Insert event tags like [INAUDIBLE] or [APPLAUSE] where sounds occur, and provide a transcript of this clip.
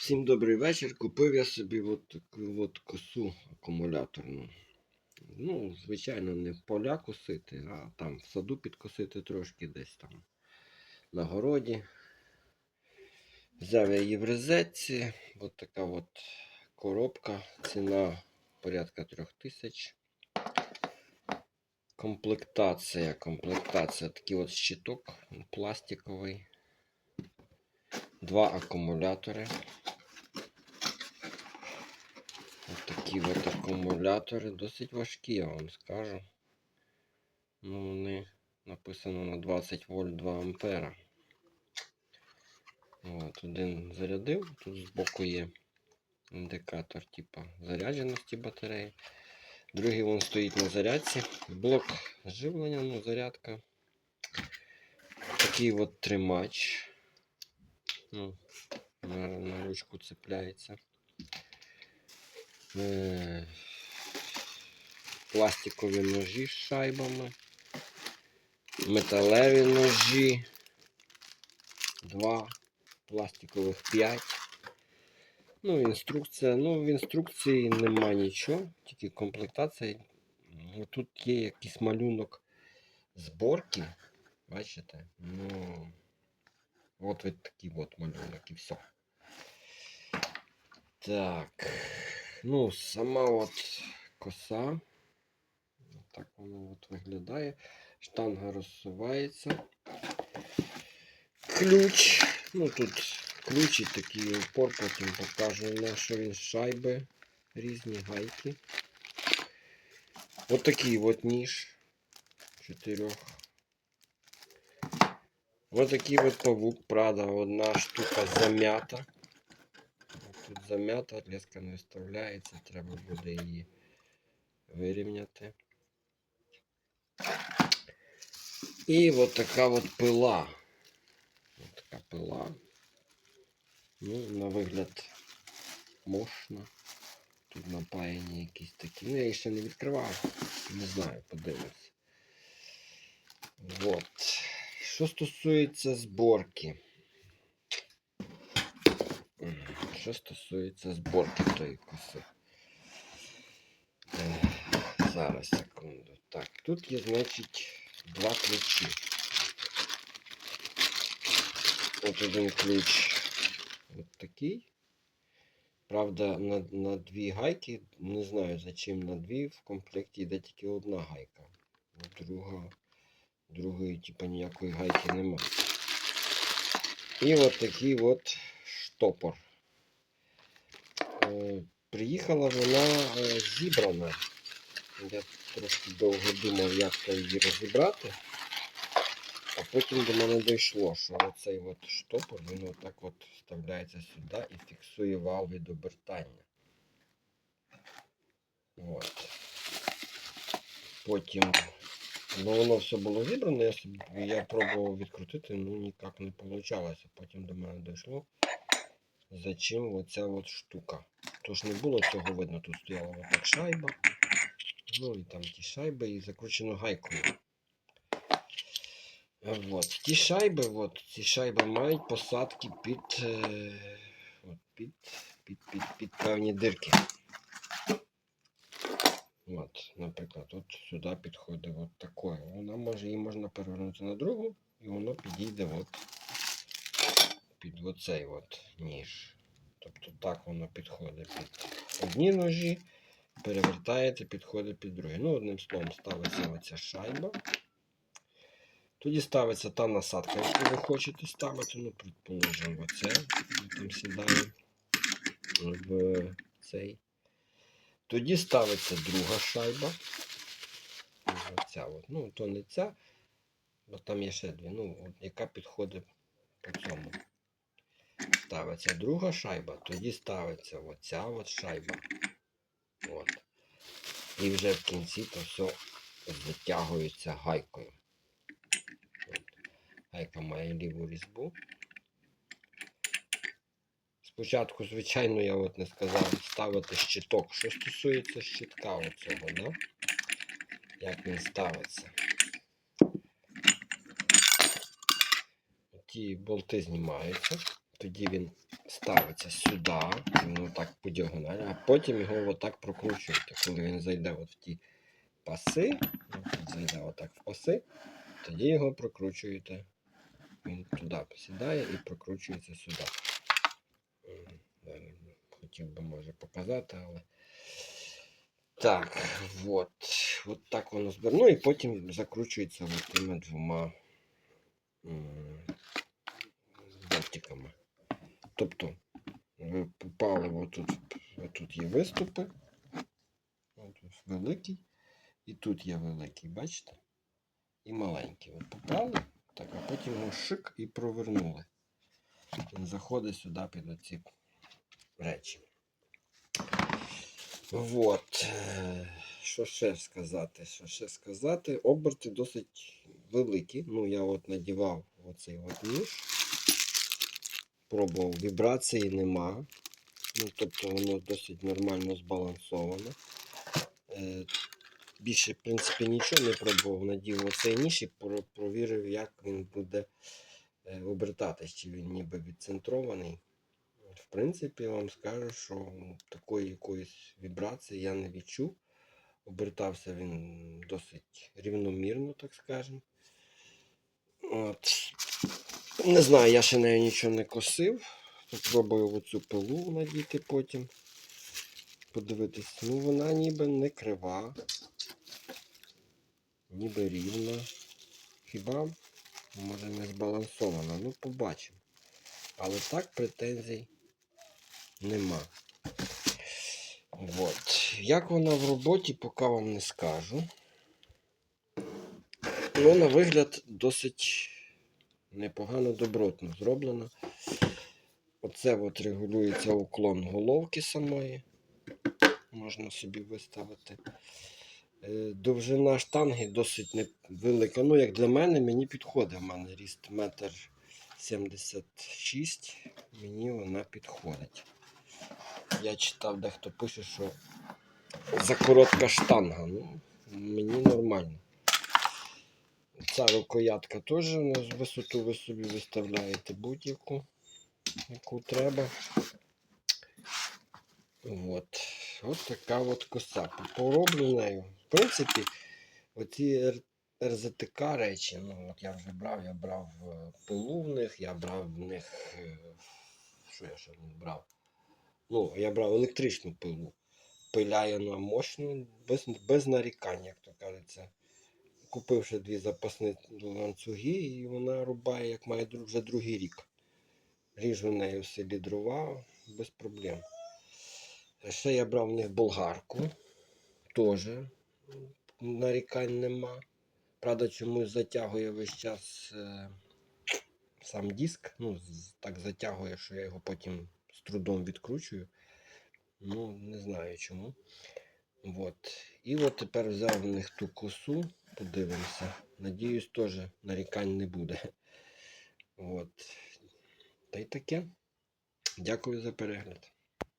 Всім добрий вечір. Купив я собі от таку от косу акумуляторну. Ну, звичайно, не в поля косити, а там в саду підкосити трошки десь там на городі. Взяв я її в розетці. От така от коробка. Ціна порядка 3000. Комплектація, комплектація. Такий от щиток пластиковий. Два акумулятори. Ось такі от акумулятори. Досить важкі, я вам скажу. Ну, вони написано на 20 вольт 2 ампера. От, один зарядив, тут збоку є індикатор типа зарядженості батареї. Другий вон стоїть на зарядці. Блок живлення, ну, зарядка. Такий от тримач. Ну, на, на ручку цепляється. Е, пластикові ножі з шайбами. Металеві ножі. Два. Пластикових 5. Ну, інструкція. Ну, в інструкції нема нічого, тільки комплектація. Ну, Тут є якийсь малюнок зборки. Бачите? Ну. От от такий от малюнок і все. Так. Ну, сама от коса. Так воно от виглядає. Штанга розсувається. Ключ. Ну тут ключ і такий упор, потім покажу на що він шайби. Різні гайки. От такий от ніж. Чотирьох. Ось такий от павук, правда, одна штука зам'ята. Зам'ята, леска не вставляється, треба буде її вирівняти. І от така от пила. От така пила. Ну, на вигляд мощна. Тут напаяні якісь такі. Ну, я її ще не відкривав. Не знаю, подивимось. Вот. Що стосується зборки. Що стосується зборки тої коси. Зараз, секунду. Так, тут є, значить, два ключі. От один ключ от такий. Правда, на, на дві гайки, не знаю за чим на дві, в комплекті йде тільки одна гайка. Друга другої, типа, ніякої гайки нема. І от такий от штопор. Приїхала вона е, зібрана. Я трошки довго думав, як то її розібрати. А потім до мене дійшло, що оцей от штопор, він отак от вставляється сюди і фіксує вал від обертання. От. Потім Ну, воно все було зібрано, я, собі, я пробував відкрутити, ну ніяк не вийшло. Потім до мене дійшло. Зачем оця от штука? Тож не було цього видно, тут стояла отак шайба. Ну і там ті шайби і закручено гайкою. От. Ті шайби, от, ці шайби мають посадки під, е, от, під, під, під, під певні дирки. От, наприклад, от сюди підходить от такое. Вона може її можна перевернути на другу, і воно підійде от під оцей от ніж. Тобто так воно підходить під одні ножі, перевертаєте, підходить під другі. Ну, одним словом, ставиться оця шайба. Тоді ставиться та насадка, яку ви хочете ставити, ну, предположимо, оце. Там сідає в цей. Тоді ставиться друга шайба. Оця от. Ну, то не ця, бо там є ще дві, ну, яка підходить по цьому. Ставиться друга шайба, тоді ставиться оця от шайба. От. І вже в кінці то все затягується гайкою. От. Гайка має ліву різьбу. Спочатку, звичайно, я от не сказав ставити щиток. Що стосується щитка оцього, да? як він ставиться. Ті болти знімаються, тоді він ставиться сюди, воно так по діагоналі, а потім його отак прокручуєте. Коли він зайде от в ті паси, ну, зайде отак в паси, тоді його прокручуєте. Він туди сідає і прокручується сюди. Хотів би може показати, але. Так, от. От так воно збер. Ну і потім закручується тими двома м, болтиками. Тобто ви попали отут, отут є виступи. Отут великий. І тут є великий, бачите? І маленький. От попали, так, а потім його шик і провернули. Він заходить сюди під оці речі. Вот. е, Що ще сказати? Що ще сказати? Оберти досить великі. Ну, я от надівав оцей от ніж. Пробував, вібрації нема. Ну, тобто воно досить нормально збалансоване. Е, більше, в принципі, нічого не пробував. Надів оцей ніж і провірив, як він буде е, обертатись, чи він ніби відцентрований. В принципі, я вам скажу, що такої якоїсь вібрації я не відчув. Обертався він досить рівномірно, так скажемо. От. Не знаю, я ще нею нічого не косив. Попробую оцю пилу надіти потім. Подивитись. Ну, вона ніби не крива, ніби рівна. Хіба може не збалансована? Ну, побачимо. Але так претензій нема. От. Як вона в роботі, поки вам не скажу. Ну, на вигляд досить непогано добротно зроблено. Оце от регулюється уклон головки самої. Можна собі виставити. Е, Довжина штанги досить невелика. Ну, як для мене, мені підходить. У мене ріст метр 76. Мені вона підходить. Я читав, дехто пише, що за коротка штанга. Ну, мені нормально. Ця рукоятка теж у нас висоту ви собі виставляєте будь-яку, яку треба. От. От така от коса. Пороблю нею. В принципі, оці РЗТК речі, ну от я вже брав, я брав е, пилу в них, я брав в них. е, Що я ще брав? Ну, я брав електричну пилу. Пиляє на мощну, без, без нарікань, як то кажеться. Купив ще дві запасні ланцюги, і вона рубає, як має вже другий рік. Ріжу нею в селі дрова без проблем. Ще я брав в них болгарку. Теж нарікань нема. Правда, чомусь затягує весь час е, сам диск. Ну, так затягує, що я його потім з трудом відкручую. Ну, не знаю чому. От. І от тепер взяв в них ту косу, подивимося. Надіюсь, теж нарікань не буде. [LAUGHS] От. Та й таке. Дякую за перегляд.